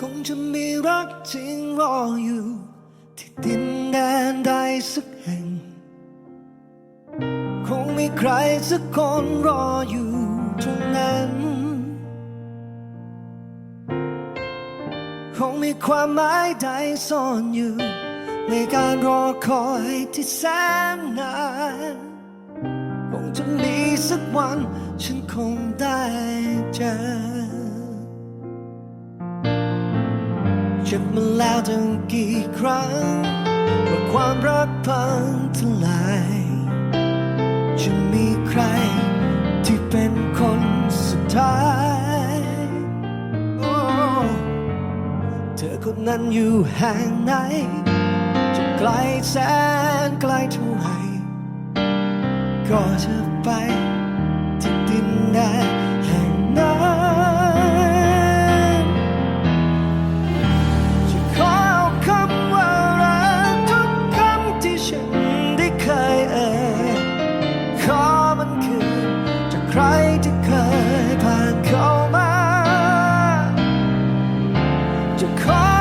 คงจะมีรักจริงรออยู่ ที่ดินแดนใดสักแห่ง คงมีใครสักคนรออยู่ตรงนั้น คงมีความหมายใดซ่อนอยู่ ในการรอคอยที่แสนนานคงจะมีสักวันฉันคงได้เจอ เจ็บมาแล้วตั้งกี่ครั้งว่าความรักพังทลาย จะมีใครที่เป็นคนสุดท้ายโอ้เธอคนนั้นอยู่แห่งไหน จะไกลแสนไกลเท่าไหร่ก็จะไปที่ดินแดน ใครที่เคยผ่านเข้ามา จะขอ